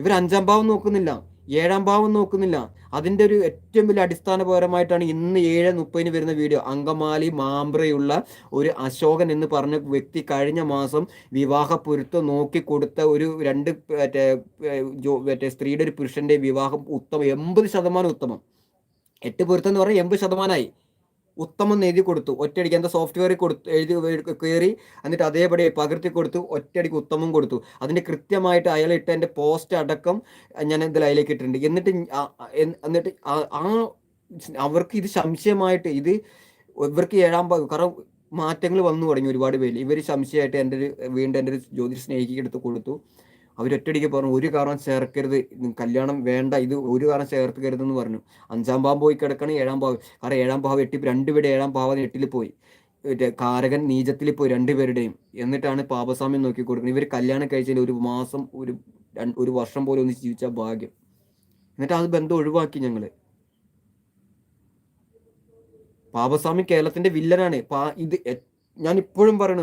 ഇവർ അഞ്ചാം ഭാവം നോക്കുന്നില്ല ഏഴാം ഭാവം നോക്കുന്നില്ല. അതിന്റെ ഒരു ഏറ്റവും വലിയ അടിസ്ഥാനപരമായിട്ടാണ് ഇന്ന് ഏഴ് മുപ്പതിന് വരുന്ന വീഡിയോ. അങ്കമാലി മാമ്പ്രയുള്ള ഒരു അശോകൻ എന്ന് പറഞ്ഞ വ്യക്തി കഴിഞ്ഞ മാസം വിവാഹ പൊരുത്തം നോക്കി കൊടുത്ത ഒരു രണ്ട് മറ്റേ സ്ത്രീയുടെ ഒരു പുരുഷന്റെ വിവാഹം ഉത്തമം എൺപത് ശതമാനം ഉത്തമം. എട്ട് പൊരുത്തം എന്ന് പറഞ്ഞാൽ എൺപത് ശതമാനമായി. ഉത്തമം എഴുതി കൊടുത്തു. ഒറ്റയടിക്ക് എന്താ സോഫ്റ്റ്വെയർ കൊടുത്തു എഴുതി കയറി എന്നിട്ട് അതേപടി പകർത്തി കൊടുത്തു ഒറ്റയടിക്ക് ഉത്തമം കൊടുത്തു. അതിന്റെ കൃത്യമായിട്ട് അയാൾ ഇട്ട എന്റെ പോസ്റ്റ് അടക്കം ഞാൻ ഇതിൽ അതിലേക്ക് ഇട്ടിട്ടുണ്ട്. എന്നിട്ട് എന്നിട്ട് ആ അവർക്ക് ഇത് സംശയമായിട്ട് ഇത് ഇവർക്ക് ഏഴാം കാരണം മാറ്റങ്ങൾ വന്നു തുടങ്ങി ഒരുപാട് പേര്. ഇവർ സംശയമായിട്ട് എന്റെ ഒരു വീണ്ടും എന്റെ ഒരു ജ്യോതിഷ സ്നേഹിക്ക് എടുത്ത് കൊടുത്തു. അവരൊറ്റടിക്ക് പറഞ്ഞു ഒരു കാരണം ചേർക്കരുത് കല്യാണം വേണ്ട ഇത് ഒരു കാരണം ചേർക്കരുതെന്ന് പറഞ്ഞു. അഞ്ചാം ഭാവം പോയി കിടക്കണം ഏഴാം ഭാവം കാരണം ഏഴാം ഭാവം എട്ടി രണ്ടുപേരുടെ ഏഴാം ഭാവം എട്ടിൽ പോയി. കാരകൻ നീചത്തിൽ പോയി രണ്ടുപേരുടെയും. എന്നിട്ടാണ് പാപസ്വാമ്യം നോക്കി കൊടുക്കുന്നത് ഇവർ കല്യാണം കഴിച്ചാൽ ഒരു മാസം ഒരു ഒരു വർഷം പോലും ഒന്ന് ജീവിച്ച ഭാഗ്യം. എന്നിട്ട് അത് ബന്ധം ഒഴിവാക്കി ഞങ്ങൾ പാപസ്വാമി കേരളത്തിന്റെ വില്ലനാണ്. ഇത് ഞാൻ ഇപ്പോഴും പറയണു